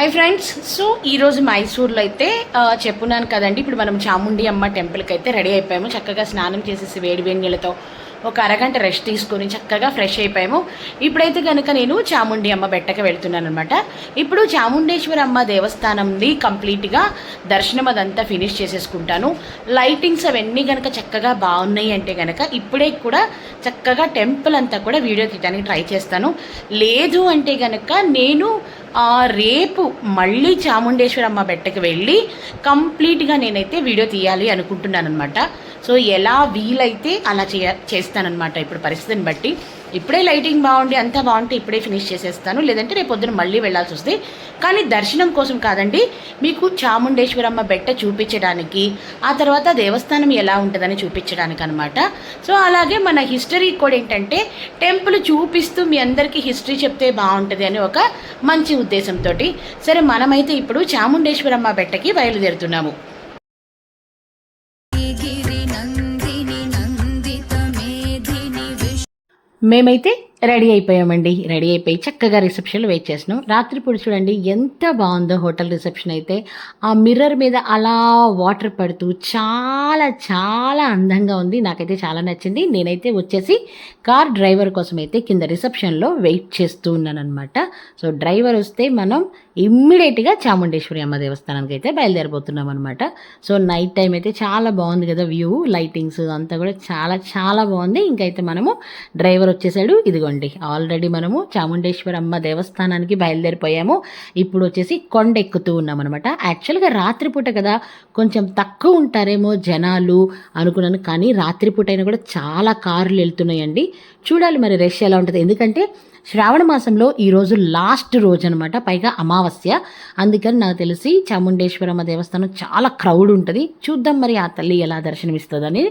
Hi friends so ఈరోజు మైసూర్లో అయితే చెప్పున్నాను కదండి. ఇప్పుడు మనం చాముండి అమ్మ టెంపుల్కి అయితే రెడీ అయిపోయాము. చక్కగా స్నానం చేసేసి వేడి వేడి నీళ్ళతో ఒక అరగంట రెస్ట్ తీసుకొని చక్కగా ఫ్రెష్ అయిపోయాము. ఇప్పుడైతే కనుక నేను చాముండి అమ్మ బెట్టకి వెళ్తున్నాను అనమాట ఇప్పుడు చాముండేశ్వరి అమ్మ దేవస్థానంని కంప్లీట్గా దర్శనం అదంతా ఫినిష్ చేసేసుకుంటాను. లైటింగ్స్ అవన్నీ కనుక చక్కగా బాగున్నాయి అంటే కనుక ఇప్పుడే కూడా చక్కగా టెంపుల్ అంతా కూడా వీడియో తీయడానికి ట్రై చేస్తాను. లేదు అంటే కనుక నేను ఆ, రేపు మళ్ళీ చాముండేశ్వరమ్మ బెట్టకు వెళ్ళి కంప్లీట్గా నేనైతే వీడియో తీయాలి అనుకుంటున్నాను అనమాట సో ఎలా వీలైతే అలా చేయ చేస్తానన్నమాట ఇప్పుడు పరిస్థితిని బట్టి. ఇప్పుడే లైటింగ్ బాగుండి అంతా బాగుంటే ఇప్పుడే ఫినిష్ చేసేస్తాను. లేదంటే రేపు పొద్దున మళ్ళీ వెళ్ళాల్సి వస్తే. కానీ దర్శనం కోసం కాదండి మీకు చాముండేశ్వరమ్మ బెట్ట చూపించడానికి ఆ తర్వాత దేవస్థానం ఎలా ఉంటుందని చూపించడానికి అనమాట సో అలాగే మన హిస్టరీ కూడా ఏంటంటే టెంపుల్ చూపిస్తూ మీ అందరికీ హిస్టరీ చెప్తే బాగుంటుంది అని ఒక మంచి ఉద్దేశంతో సరే మనమైతే ఇప్పుడు చాముండేశ్వరమ్మ బెట్టకి బయలుదేరుతున్నాము. మేమైతే రెడీ అయిపోయామండి. రెడీ అయిపోయి చక్కగా రిసెప్షన్లో వెయిట్ చేసినాం రాత్రిపూట చూడండి ఎంత బాగుందో హోటల్ రిసెప్షన్ అయితే. ఆ మిర్రర్ మీద అలా వాటర్ పడుతూ చాలా చాలా అందంగా ఉంది. నాకైతే చాలా నచ్చింది. నేనైతే వచ్చేసి కార్ డ్రైవర్ కోసం అయితే కింద రిసెప్షన్లో వెయిట్ చేస్తూ ఉన్నాను అనమాట సో డ్రైవర్ వస్తే మనం ఇమ్మీడియట్గా చాముండేశ్వరి అమ్మ దేవస్థానానికి అయితే బయలుదేరిపోతున్నాం అనమాట సో నైట్ టైం అయితే చాలా బాగుంది కదా వ్యూ లైటింగ్స్ అంతా కూడా చాలా చాలా బాగుంది. ఇంకైతే మనము డ్రైవర్ వచ్చేసాడు. ఇదిగో ఇదిగోండి ఆల్రెడీ మనము చాముండేశ్వరి అమ్మ దేవస్థానానికి బయలుదేరిపోయాము. ఇప్పుడు వచ్చేసి కొండ ఎక్కుతూ ఉన్నాం అనమాట యాక్చువల్గా రాత్రిపూట కదా కొంచెం తక్కువ ఉంటారేమో జనాలు అనుకున్నాను కానీ రాత్రిపూట అయినా కూడా చాలా కార్లు వెళ్తున్నాయండి. చూడాలి మరి రష్ ఎలా ఉంటుంది. ఎందుకంటే శ్రావణ మాసంలో ఈరోజు లాస్ట్ రోజు అనమాట పైగా అమావాస్య. అందుకని నాకు తెలిసి చాముండేశ్వరమ్మ దేవస్థానం చాలా క్రౌడ్ ఉంటుంది. చూద్దాం మరి ఆ తల్లి ఎలా దర్శనమిస్తుందని.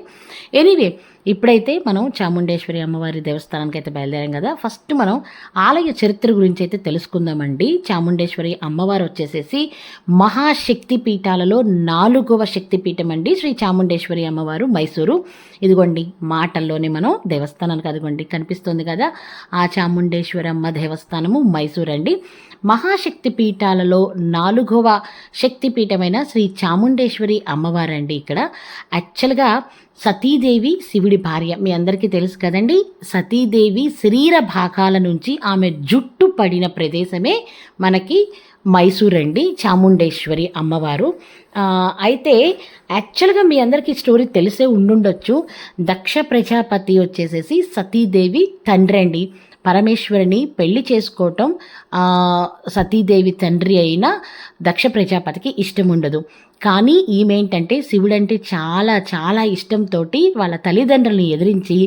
ఎనీవే ఇప్పుడైతే మనం చాముండేశ్వరి అమ్మవారి దేవస్థానానికి అయితే బయలుదేరాం కదా. ఫస్ట్ మనం ఆలయ చరిత్ర గురించి అయితే తెలుసుకుందామండి. చాముండేశ్వరి అమ్మవారు వచ్చేసేసి మహాశక్తి పీఠాలలో నాలుగవ శక్తి పీఠం అండి శ్రీ చాముండేశ్వరి అమ్మవారు మైసూరు. ఇదిగోండి మాటల్లోనే మనం దేవస్థానానికి అదిగోండి కనిపిస్తుంది కదా. ఆ చాముండేశ్వరి అమ్మ దేవస్థానము మైసూర్ అండి. మహాశక్తి పీఠాలలో నాలుగవ శక్తి పీఠమైన శ్రీ చాముండేశ్వరి అమ్మవారండి ఇక్కడ. యాక్చువల్గా సతీదేవి శివుడి భార్య. మీ అందరికీ తెలుసు కదండి సతీదేవి శరీర భాగాల నుంచి ఆమె జుట్టు పడిన ప్రదేశమే మనకి మైసూర్ అండి చాముండేశ్వరి అమ్మవారు. అయితే యాక్చువల్గా మీ అందరికీ స్టోరీ తెలిసే ఉండుండొచ్చు. దక్ష ప్రజాపతి వచ్చేసేసి సతీదేవి తండ్రి అండి. పరమేశ్వరిని పెళ్ళి చేసుకోవటం సతీదేవి తండ్రి అయిన దక్ష ప్రజాపతికి ఇష్టం ఉండదు కానీ ఈమెంటంటే శివుడంటే చాలా చాలా ఇష్టంతో వాళ్ళ తల్లిదండ్రులను ఎదిరించి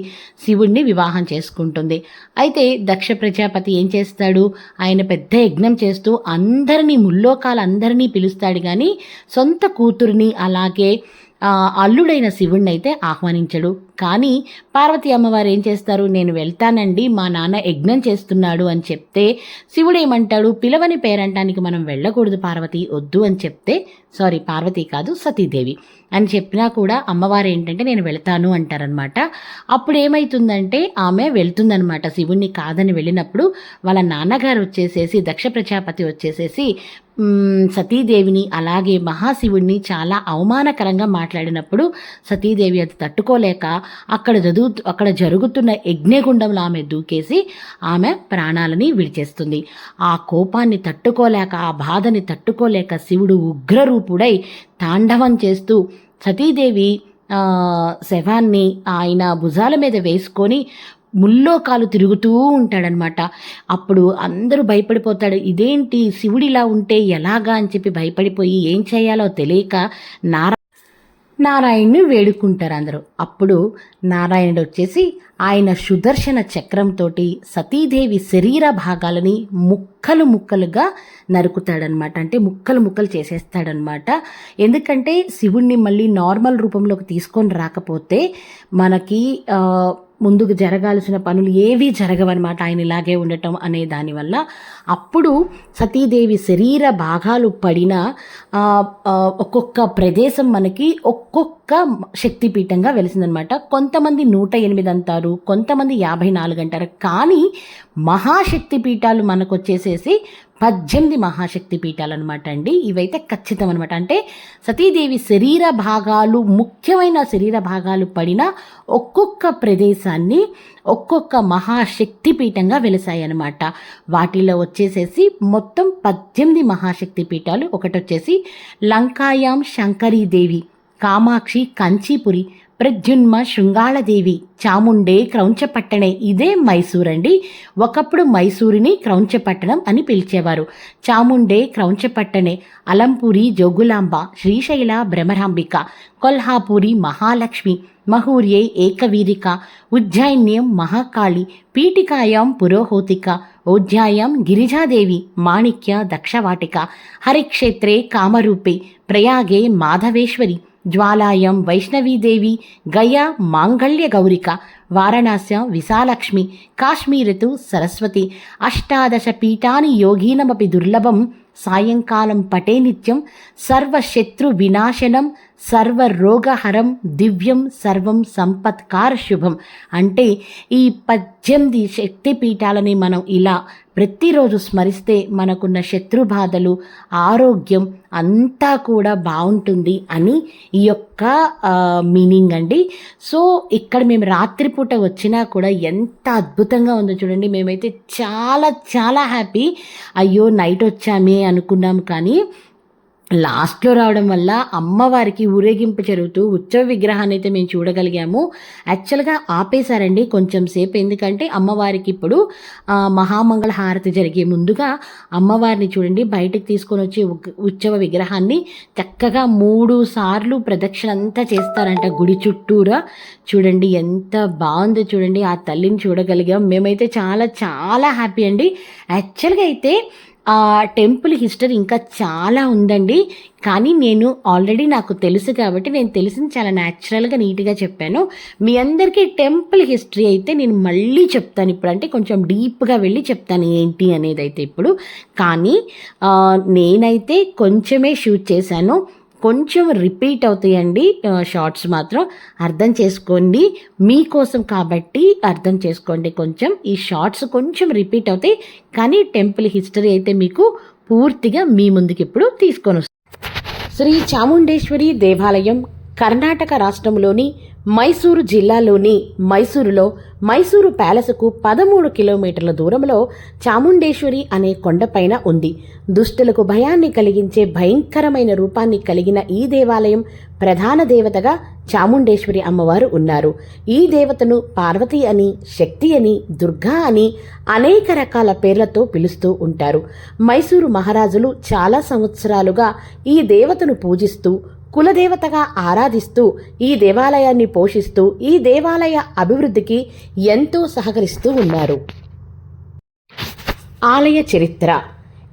శివుణ్ణి వివాహం చేసుకుంటుంది. అయితే దక్ష ప్రజాపతి ఏం చేస్తాడు? ఆయన పెద్ద యజ్ఞం చేస్తూ అందరినీ ముల్లోకాలందరినీ పిలుస్తాడు. కానీ సొంత కూతురిని అలాగే అల్లుడైన శివుణ్ణి అయితే ఆహ్వానించడు. కానీ పార్వతి అమ్మవారు ఏం చేస్తారు? నేను వెళ్తానండి మా నాన్న యజ్ఞం చేస్తున్నాడు అని చెప్తే శివుడు ఏమంటాడు పిలవని పేరంటానికి మనం వెళ్ళకూడదు పార్వతి వద్దు అని చెప్తే సారీ పార్వతి కాదు సతీదేవి అని చెప్పినా కూడా అమ్మవారు ఏంటంటే నేను వెళ్తాను అంటారనమాట అప్పుడు ఏమవుతుందంటే ఆమె వెళ్తుందనమాట శివుణ్ణి కాదని వెళ్ళినప్పుడు వాళ్ళ నాన్నగారు వచ్చేసేసి దక్ష ప్రజాపతి వచ్చేసేసి సతీదేవిని అలాగే మహాశివుడిని చాలా అవమానకరంగా మాట్లాడినప్పుడు సతీదేవి అది తట్టుకోలేక అక్కడ చదువు అక్కడ జరుగుతున్న యజ్ఞగుండంలో ఆమె దూకేసి ఆమె ప్రాణాలని విడిచేస్తుంది. ఆ కోపాన్ని తట్టుకోలేక ఆ బాధని తట్టుకోలేక శివుడు ఉగ్రరూపుడై తాండవం చేస్తూ సతీదేవి శవాన్ని ఆయన భుజాల మీద వేసుకొని ముల్లోకాలు తిరుగుతూ ఉంటాడనమాట. అప్పుడు అందరూ భయపడిపోతాడు. ఇదేంటి? శివుడిలా ఉంటే ఎలాగా? అని చెప్పి భయపడిపోయి ఏం చేయాలో తెలియక నారా నారాయణ్ణి వేడుకుంటారు అందరూ. అప్పుడు నారాయణుడు వచ్చేసి ఆయన సుదర్శన చక్రంతో సతీదేవి శరీర భాగాలని ముక్కలు ముక్కలుగా నరుకుతాడనమాట. అంటే ముక్కలు ముక్కలు చేసేస్తాడనమాట. ఎందుకంటే శివుణ్ణి మళ్ళీ నార్మల్ రూపంలోకి తీసుకొని రాకపోతే మనకి ముందుకు జరగాల్సిన పనులు ఏవీ జరగవన్నమాట. ఆయన ఇలాగే ఉండటం అనే దానివల్ల అప్పుడు సతీదేవి శరీర భాగాలు పడిన ఆ, ఒక్కొక్క ప్రదేశం మనకి ఒక్కొక్క శక్తిపీఠంగా వెలిసిందనమాట. కొంతమంది నూట ఎనిమిది అంటారు కొంతమంది యాభై నాలుగు అంటారు. కానీ మహాశక్తి పీఠాలు మనకు వచ్చేసేసి పద్దెనిమిది మహాశక్తి పీఠాలు అనమాట అండి. ఇవైతే ఖచ్చితం అనమాట అంటే సతీదేవి శరీర భాగాలు ముఖ్యమైన శరీర భాగాలు పడిన ఒక్కొక్క ప్రదేశాన్ని ఒక్కొక్క మహాశక్తి పీఠంగా వెలిసాయి అనమాట వాటిలో వచ్చేసేసి మొత్తం పద్దెనిమిది మహాశక్తి పీఠాలు ఒకటి వచ్చేసి లంకాయాం శంకరీదేవి. కామాక్షి కంచీపురి ప్రద్యున్మ శృంగాళదేవి చాముండే క్రౌంచపట్టణే. ఇదే మైసూర్ అండి ఒకప్పుడు మైసూరుని క్రౌంచపట్టణం అని పిలిచేవారు. చాముండే క్రౌంచపట్టణే అలంపురి జోగులాంబ శ్రీశైల భ్రమరాంబిక కొల్హాపురి మహాలక్ష్మి మహూర్యే ఏకవీరిక ఉజ్జైన్యం మహాకాళి పీఠికాయాం పురోహోతిక ఓధ్యాయం గిరిజాదేవి మాణిక్య దక్షవాటిక హరిక్షేత్రే కామరూపే ప్రయాగే మాధవేశ్వరి జ్వాలాయం వైష్ణవీదేవి గయా మాంగళ్య గౌరిక వారణాస్యం విశాలక్ష్మి కాశ్మీరతు సరస్వతి అష్టాదశ పీఠాని యోగీనమపి దుర్లభం సాయంకాలం పటే నిత్యం సర్వశత్రు వినాశనం సర్వరోగహరం దివ్యం సర్వం సంపత్కార శుభం. అంటే ఈ పద్దెనిమిది శక్తిపీఠాలని మనం ఇలా ప్రతిరోజు స్మరిస్తే మనకున్న శత్రు బాధలు ఆరోగ్యం అంతా కూడా బాగుంటుంది అని ఈ యొక్క మీనింగ్ అండి. సో ఇక్కడ మేము రాత్రిపూట వచ్చినా కూడా ఎంత అద్భుతంగా ఉందో చూడండి. మేమైతే చాలా చాలా హ్యాపీ. అయ్యో నైట్ వచ్చామే అనుకున్నాం కానీ లాస్ట్లో రావడం వల్ల అమ్మవారికి ఊరేగింపు జరుగుతూ ఉత్సవ విగ్రహాన్ని అయితే మేము చూడగలిగాము. యాక్చువల్గా ఆపేశారండి కొంచెం సేపు. ఎందుకంటే అమ్మవారికి ఇప్పుడు మహామంగళ హారతి జరిగే ముందుగా అమ్మవారిని చూడండి బయటకు తీసుకొని వచ్చి ఉగ్- ఉత్సవ విగ్రహాన్ని చక్కగా మూడు సార్లు ప్రదక్షిణ అంతా చేస్తారంట గుడి చుట్టూరా. చూడండి ఎంత బాగుందో చూడండి. ఆ తల్లిని చూడగలిగాం. మేమైతే చాలా చాలా హ్యాపీ అండి. యాక్చువల్గా అయితే ఆ టెంపుల్ హిస్టరీ ఇంకా చాలా ఉందండి. కానీ నేను ఆల్రెడీ నాకు తెలుసు కాబట్టి నేను తెలిసింది చాలా న్యాచురల్గా నీట్గా చెప్పాను. మీ అందరికీ టెంపుల్ హిస్టరీ అయితే నేను మళ్ళీ చెప్తాను ఇప్పుడు అంటే కొంచెం డీప్గా వెళ్ళి చెప్తాను ఏంటి అనేది అయితే ఇప్పుడు. కానీ నేనైతే కొంచెమే షూట్ చేశాను. కొంచెం రిపీట్ అవుతాయండి షార్ట్స్ మాత్రం. అర్థం చేసుకోండి మీకోసం కాబట్టి అర్థం చేసుకోండి కొంచెం. ఈ షార్ట్స్ కొంచెం రిపీట్ అవుతాయి కానీ టెంపుల్ హిస్టరీ అయితే మీకు పూర్తిగా మీ ముందుకి ఇప్పుడు తీసుకొని వస్తాను శ్రీ చాముండేశ్వరి దేవాలయం కర్ణాటక రాష్ట్రంలోని మైసూరు జిల్లాలోని మైసూరులో మైసూరు ప్యాలెస్కు పదమూడు కిలోమీటర్ల దూరంలో చాముండేశ్వరి అనే కొండపైన ఉంది. దుష్టులకు భయాన్ని కలిగించే భయంకరమైన రూపాన్ని కలిగిన ఈ దేవాలయం ప్రధాన దేవతగా చాముండేశ్వరి అమ్మవారు ఉన్నారు. ఈ దేవతను పార్వతి అని శక్తి అని దుర్గా అని అనేక రకాల పేర్లతో పిలుస్తూ ఉంటారు. మైసూరు మహారాజులు చాలా సంవత్సరాలుగా ఈ దేవతను పూజిస్తూ కులదేవతగా ఆరాధిస్తూ ఈ దేవాలయాన్ని పోషిస్తూ ఈ దేవాలయ అభివృద్ధికి ఎంతో సహకరిస్తూ ఉన్నారు. ఆలయ చరిత్ర.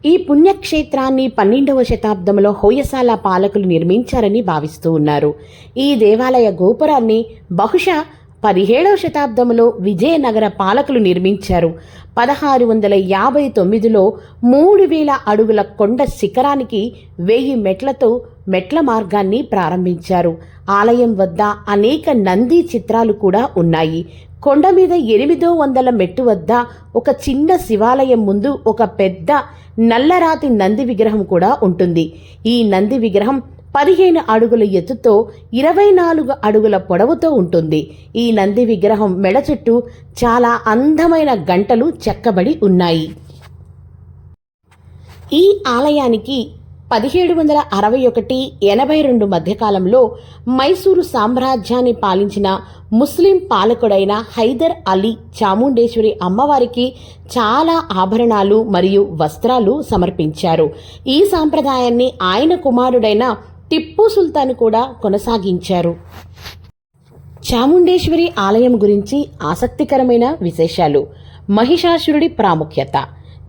ఈ పుణ్యక్షేత్రాన్ని పన్నెండవ శతాబ్దంలో హోయసాల పాలకులు నిర్మించారని భావిస్తూ ఉన్నారు. ఈ దేవాలయ గోపురాన్ని బహుశా పదిహేడవ శతాబ్దంలో విజయనగర పాలకులు నిర్మించారు. పదహారు వందల యాభై తొమ్మిదిలో మూడు వేల అడుగుల కొండ శిఖరానికి వెయ్యి మెట్లతో మెట్ల మార్గాన్ని ప్రారంభించారు. ఆలయం వద్ద అనేక నంది చిత్రాలు కూడా ఉన్నాయి. కొండ మీద ఎనిమిదో వందల మెట్టు వద్ద ఒక చిన్న శివాలయం ముందు ఒక పెద్ద నల్లరాతి నంది విగ్రహం కూడా ఉంటుంది. ఈ నంది విగ్రహం పదిహేను అడుగుల ఎత్తుతో ఇరవై నాలుగు అడుగుల పొడవుతో ఉంటుంది. ఈ నంది విగ్రహం మెడ చుట్టూ చాలా అందమైన గంటలు చెక్కబడి ఉన్నాయి. ఈ ఆలయానికి పదిహేడు వందల అరవై ఒకటి ఎనభై రెండు మధ్యకాలంలో మైసూరు సామ్రాజ్యాన్ని పాలించిన ముస్లిం పాలకుడైన హైదర్ అలీ చాముండేశ్వరి అమ్మవారికి చాలా ఆభరణాలు మరియు వస్త్రాలు సమర్పించారు. ఈ సాంప్రదాయాన్ని ఆయన కుమారుడైన టిప్పు సుల్తాన్ కూడా కొనసాగించారు. చాముండేశ్వరి ఆలయం గురించి ఆసక్తికరమైన విశేషాలు. మహిషాసురుడి ప్రాముఖ్యత.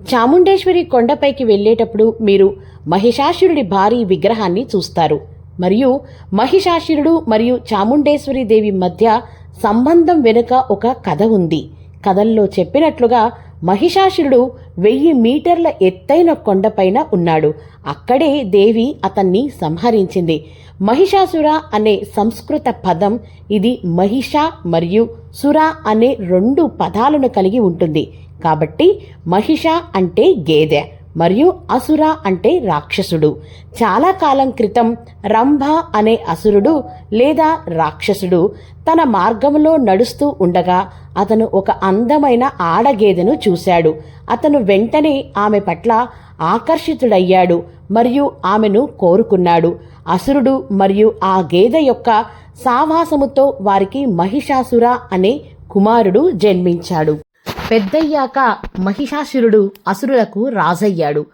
చాముండేశ్వరి కొండపైకి వెళ్ళేటప్పుడు మీరు మహిషాసురుడి భారీ విగ్రహాన్ని చూస్తారు. మరియు మహిషాసురుడు మరియు చాముండేశ్వరి దేవి మధ్య సంబంధం వెనుక ఒక కథ ఉంది. కథల్లో చెప్పినట్లుగా మహిషాసురుడు వెయ్యి మీటర్ల ఎత్తైన కొండపైన ఉన్నాడు. అక్కడే దేవి అతన్ని సంహరించింది. మహిషాసుర అనే సంస్కృత పదం ఇది మహిష మరియు సుర అనే రెండు పదాలను కలిగి ఉంటుంది. కాబట్టి మహిష అంటే గేదె మరియు అసుర అంటే రాక్షసుడు. చాలా కాలం క్రితం రంభ అనే అసురుడు లేదా రాక్షసుడు తన మార్గంలో నడుస్తూ ఉండగా అతను ఒక అందమైన ఆడగేదెను చూశాడు. అతను వెంటనే ఆమె పట్ల ఆకర్షితుడయ్యాడు మరియు ఆమెను కోరుకున్నాడు. అసురుడు మరియు ఆ గేదె యొక్క సావాసముతో వారికి మహిషాసుర అనే కుమారుడు జన్మించాడు. పెద్దయ్యాక మహిషాసురుడు అసురులకు రాజయ్యాడు.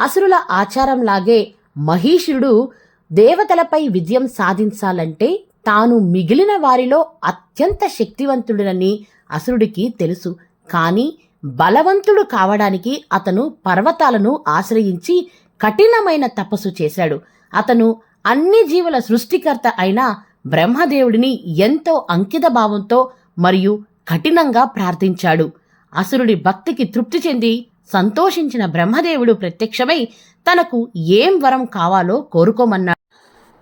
అసురుల ఆచారంలాగే మహీషుడు దేవతలపై విజయం సాధించాలంటే తాను మిగిలిన వారిలో అత్యంత శక్తివంతుడనని అసురుడికి తెలుసు. కానీ బలవంతుడు కావడానికి అతను పర్వతాలను ఆశ్రయించి కఠినమైన తపస్సు చేశాడు. అతను అన్ని జీవుల సృష్టికర్త అయిన బ్రహ్మదేవుడిని ఎంతో అంకిత భావంతో మరియు కఠినంగా ప్రార్థించాడు. అసురుడి భక్తికి తృప్తి చెంది సంతోషించిన బ్రహ్మదేవుడు ప్రత్యక్షమై తనకు ఏం వరం కావాలో కోరుకోమన్నాడు.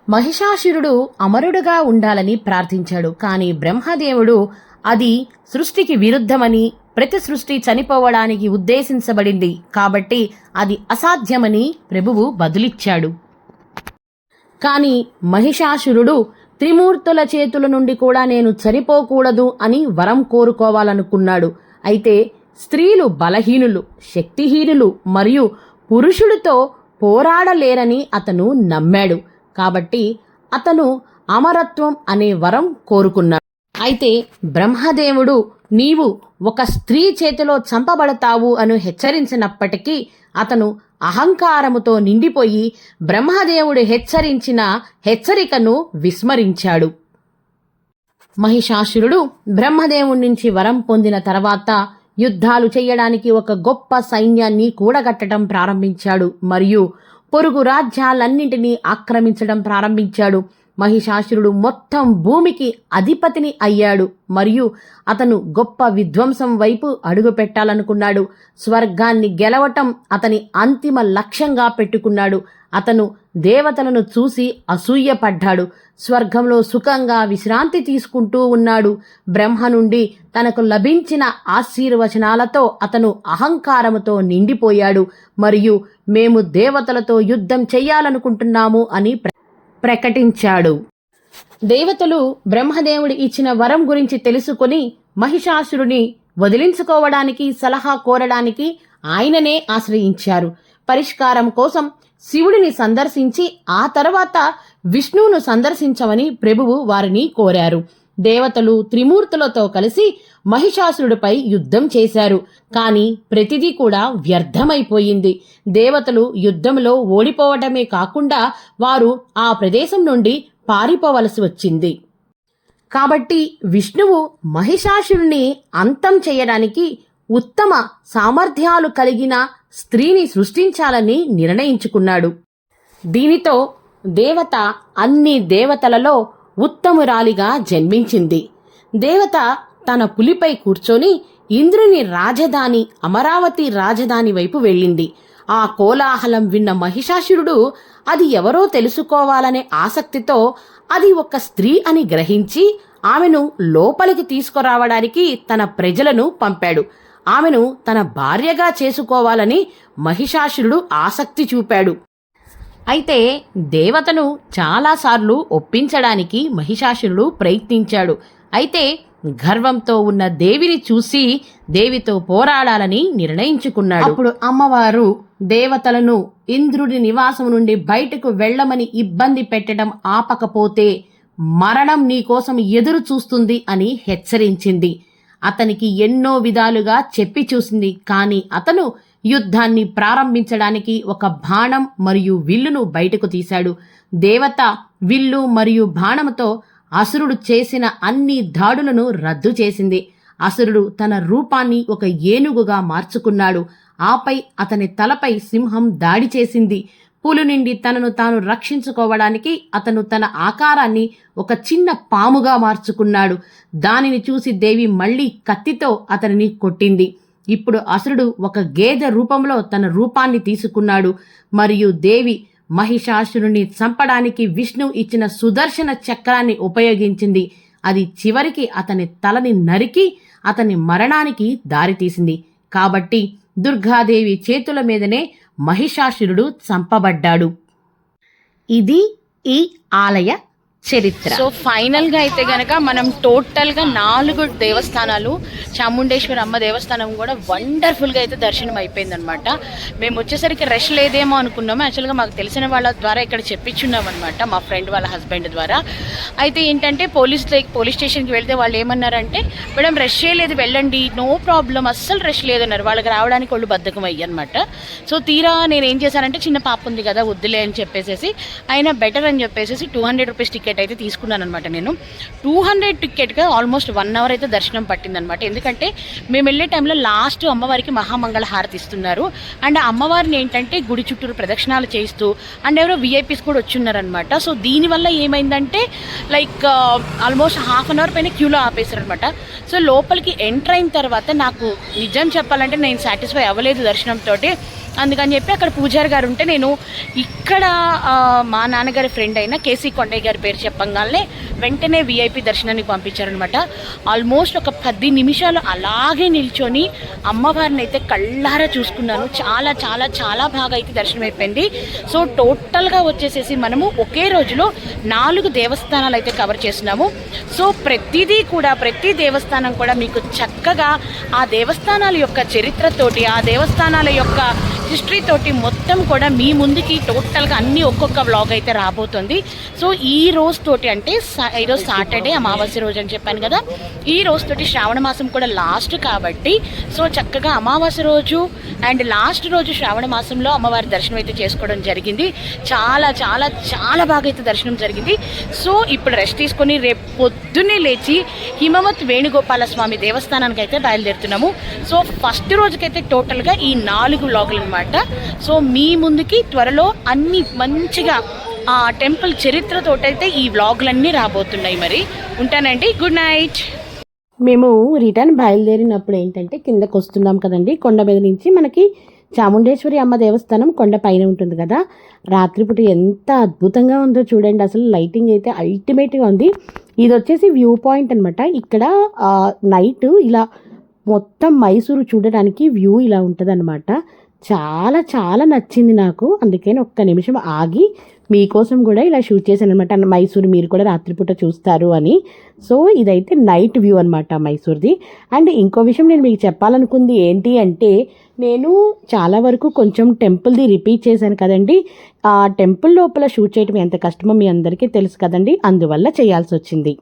మహిషాసురుడు అమరుడుగా ఉండాలని ప్రార్థించాడు. కానీ బ్రహ్మదేవుడు అది సృష్టికి విరుద్ధమని ప్రతి సృష్టి చనిపోవడానికి ఉద్దేశించబడింది కాబట్టి అది అసాధ్యమని ప్రభువు బదులిచ్చాడు. కానీ మహిషాసురుడు త్రిమూర్తుల చేతుల నుండి కూడా నేను చనిపోకూడదు అని వరం కోరుకోవాలనుకున్నాడు. అయితే స్త్రీలు బలహీనులు శక్తిహీనులు మరియు పురుషుడితో పోరాడలేరని అతను నమ్మాడు. కాబట్టి అతను అమరత్వం అనే వరం కోరుకున్నాడు. అయితే బ్రహ్మదేవుడు నీవు ఒక స్త్రీ చేతిలో చంపబడతావు అని హెచ్చరించినప్పటికీ అతను అహంకారముతో నిండిపోయి బ్రహ్మదేవుడు హెచ్చరించిన హెచ్చరికను విస్మరించాడు. మహిషాసురుడు బ్రహ్మదేవుడి నుంచి వరం పొందిన తర్వాత యుద్ధాలు చేయడానికి ఒక గొప్ప సైన్యాన్ని కూడగట్టడం ప్రారంభించాడు. మరియు పొరుగు రాజ్యాలన్నింటినీ ఆక్రమించడం ప్రారంభించాడు. మహిషాసురుడు మొత్తం భూమికి అధిపతిని అయ్యాడు. మరియు అతను గొప్ప విధ్వంసం వైపు అడుగు పెట్టాలనుకున్నాడు స్వర్గాన్ని గెలవటం అతని అంతిమ లక్ష్యంగా పెట్టుకున్నాడు. అతను దేవతలను చూసి అసూయపడ్డాడు. స్వర్గంలో సుఖంగా విశ్రాంతి తీసుకుంటూ ఉన్నాడు. బ్రహ్మ నుండి తనకు లభించిన ఆశీర్వచనాలతో అతను అహంకారముతో నిండిపోయాడు. మరియు మేము దేవతలతో యుద్ధం చెయ్యాలనుకుంటున్నాము అని ప్రకటించాడు. దేవతలు బ్రహ్మదేవుడు ఇచ్చిన వరం గురించి తెలుసుకొని మహిషాసురుని వదిలించుకోవడానికి సలహా కోరడానికి ఆయననే ఆశ్రయించారు. పరిష్కారం కోసం శివుడిని సందర్శించి ఆ తర్వాత విష్ణువును సందర్శించమని ప్రభువు వారిని కోరారు. దేవతలు త్రిమూర్తులతో కలిసి మహిషాసురుడిపై యుద్ధం చేశారు. కానీ ప్రతిదీ కూడా వ్యర్థమైపోయింది. దేవతలు యుద్ధంలో ఓడిపోవటమే కాకుండా వారు ఆ ప్రదేశం నుండి పారిపోవలసి వచ్చింది. కాబట్టి విష్ణువు మహిషాసురుణ్ణి అంతం చేయడానికి ఉత్తమ సామర్థ్యాలు కలిగిన స్త్రీని సృష్టించాలని నిర్ణయించుకున్నాడు. దీనితో దేవత అన్ని దేవతలలో ఉత్తమురాలిగా జన్మించింది. దేవత తన పులిపై కూర్చొని ఇంద్రుని రాజధాని అమరావతి రాజధాని వైపు వెళ్ళింది. ఆ కోలాహలం విన్న మహిషాసురుడు అది ఎవరో తెలుసుకోవాలనే ఆసక్తితో అది ఒక స్త్రీ అని గ్రహించి ఆమెను లోపలికి తీసుకురావడానికి తన ప్రజలను పంపాడు. ఆమెను తన భార్యగా చేసుకోవాలని మహిషాసురుడు ఆసక్తి చూపాడు. అయితే దేవతను చాలాసార్లు ఒప్పించడానికి మహిషాసురుడు ప్రయత్నించాడు. అయితే గర్వంతో ఉన్న దేవిని చూసి దేవితో పోరాడాలని నిర్ణయించుకున్నాడు. అప్పుడు అమ్మవారు దేవతలను ఇంద్రుడి నివాసం నుండి బయటకు వెళ్ళమని ఇబ్బంది పెట్టడం ఆపకపోతే మరణం నీకోసం ఎదురు చూస్తుంది అని హెచ్చరించింది. అతనికి ఎన్నో విధాలుగా చెప్పి చూసింది. కానీ అతను యుద్ధాన్ని ప్రారంభించడానికి ఒక బాణం మరియు విల్లును బయటకు తీశాడు. దేవత విల్లు మరియు బాణంతో అసురుడు చేసిన అన్ని దాడులను రద్దు చేసింది. అసురుడు తన రూపాన్ని ఒక ఏనుగుగా మార్చుకున్నాడు. ఆపై అతని తలపై సింహం దాడి చేసింది. పులు నుండి తనను తాను రక్షించుకోవడానికి అతను తన ఆకారాన్ని ఒక చిన్న పాముగా మార్చుకున్నాడు. దానిని చూసి దేవి మళ్ళీ కత్తితో అతనిని కొట్టింది. ఇప్పుడు అసురుడు ఒక గేదె రూపంలో తన రూపాన్ని తీసుకున్నాడు. మరియు దేవి మహిషాసురుని చంపడానికి విష్ణు ఇచ్చిన సుదర్శన చక్రాన్ని ఉపయోగించింది. అది చివరికి అతని తలని నరికి అతని మరణానికి దారితీసింది కాబట్టి దుర్గాదేవి చేతుల మీదనే మహిషాసురుడు చంపబడ్డాడు. ఇది ఈ ఆలయ చరిత్ర. సో ఫైనల్గా అయితే గనక మనం టోటల్గా నాలుగు దేవస్థానాలు చాముండేశ్వరి అమ్మ దేవస్థానం కూడా వండర్ఫుల్గా అయితే దర్శనం అయిపోయింది అనమాట మేము వచ్చేసరికి రష్ లేదేమో అనుకున్నాము. యాక్చువల్గా మాకు తెలిసిన వాళ్ళ ద్వారా ఇక్కడ చెప్పించున్నాం అనమాట మా ఫ్రెండ్ వాళ్ళ హస్బెండ్ ద్వారా. అయితే ఏంటంటే పోలీస్ పోలీస్ స్టేషన్కి వెళ్తే వాళ్ళు ఏమన్నారంటే మేడం రష్ లేదు వెళ్ళండి నో ప్రాబ్లం అస్సలు రష్ లేదన్నారు. వాళ్ళకి రావడానికి వాళ్ళు బద్ధకం అయ్యి అనమాట సో తీరా నేను ఏం చేశానంటే చిన్న పాప ఉంది కదా వద్దులే అని చెప్పేసి అయినా బెటర్ అని చెప్పేసి two hundred rupees ticket ticket అయితే తీసుకున్నాను అనమాట నేను. టూ హండ్రెడ్ టికెట్గా ఆల్మోస్ట్ వన్ అవర్ అయితే దర్శనం పట్టిందనమాట ఎందుకంటే మేము వెళ్ళే టైంలో లాస్ట్ అమ్మవారికి మహామంగళ హారతి ఇస్తున్నారు. అండ్ అమ్మవారిని ఏంటంటే గుడి చుట్టూరు ప్రదక్షిణాలు చేస్తూ అండ్ ఎవరో విఐపీస్ కూడా వచ్చిన్నారనమాట సో దీనివల్ల ఏమైందంటే like almost half an hour పైన క్యూలో ఆపేశారనమాట సో లోపలికి ఎంటర్ అయిన తర్వాత నాకు నిజం చెప్పాలంటే నేను సాటిస్ఫై అవ్వలేదు దర్శనంతో అందుకని చెప్పి అక్కడ పూజారి గారు ఉంటే నేను ఇక్కడ మా నాన్నగారి ఫ్రెండ్ అయిన కేసీ కొండయ్య గారి పేరు చెప్పంగానే వెంటనే విఐపి దర్శనానికి పంపించారనమాట ఆల్మోస్ట్ ఒక పది నిమిషాలు అలాగే నిల్చొని అమ్మవారిని అయితే కళ్ళారా చూసుకున్నాను. చాలా చాలా చాలా బాగా అయితే దర్శనం అయిపోయింది. సో టోటల్గా వచ్చేసేసి మనము ఒకే రోజులో నాలుగు దేవస్థానాలు అయితే కవర్ చేస్తున్నాము. సో ప్రతిదీ కూడా ప్రతి దేవస్థానం కూడా మీకు చక్కగా ఆ దేవస్థానాల యొక్క చరిత్రతోటి ఆ దేవస్థానాల యొక్క హిస్టరీ తోటి మొత్తం కూడా మీ ముందుకి టోటల్గా అన్ని ఒక్కొక్క వ్లాగ్ అయితే రాబోతుంది. సో ఈ రోజు తోటి అంటే ఈరోజు సాటర్డే అమావాస్య రోజు అని చెప్పాను కదా. ఈ రోజు తోటి శ్రావణ మాసం కూడా లాస్ట్ కాబట్టి సో చక్కగా అమావాస్య రోజు అండ్ లాస్ట్ రోజు శ్రావణ మాసంలో అమ్మవారి దర్శనం అయితే చేసుకోవడం జరిగింది. చాలా చాలా చాలా బాగా అయితే దర్శనం జరిగింది. సో ఇప్పుడు రెస్ట్ తీసుకొని రేపు పొద్దున్నే లేచి హిమవత్ వేణుగోపాల స్వామి దేవస్థానానికి అయితే బయలుదేరుతున్నాము. సో ఫస్ట్ రోజుకైతే టోటల్గా ఈ నాలుగు వ్లాగులు అనమాట సో మీ మీ ముందుకి త్వరలో అన్ని మంచిగా ఆ టెంపుల్ చరిత్రతోటైతే ఈ వ్లాగ్లన్నీ రాబోతున్నాయి మరి. ఉంటానండి. గుడ్ నైట్ మేము రిటర్న్ బయలుదేరినప్పుడు ఏంటంటే కిందకు వస్తున్నాం కదండి. కొండ మీద నుంచి మనకి చాముండేశ్వరి అమ్మ దేవస్థానం కొండ పైన ఉంటుంది కదా. రాత్రిపూట ఎంత అద్భుతంగా ఉందో చూడండి. అసలు లైటింగ్ అయితే అల్టిమేట్గా ఉంది. ఇది వచ్చేసి వ్యూ పాయింట్ అనమాట ఇక్కడ నైట్ ఇలా మొత్తం మైసూరు చూడడానికి వ్యూ ఇలా ఉంటుంది చాలా చాలా నచ్చింది నాకు. అందుకని ఒక్క నిమిషం ఆగి మీకోసం కూడా ఇలా షూట్ చేశాను అనమాట మైసూరు మీరు కూడా రాత్రిపూట చూస్తారు అని. సో ఇదైతే నైట్ వ్యూ అనమాట మైసూర్ది. అండ్ ఇంకో విషయం నేను మీకు చెప్పాలనుకుంది ఏంటి అంటే నేను చాలా వరకు కొంచెం టెంపుల్ది రిపీట్ చేశాను కదండి. ఆ టెంపుల్ లోపల షూట్ చేయడం ఎంత కష్టమో మీ అందరికీ తెలుసు కదండి. అందువల్ల చేయాల్సి వచ్చింది.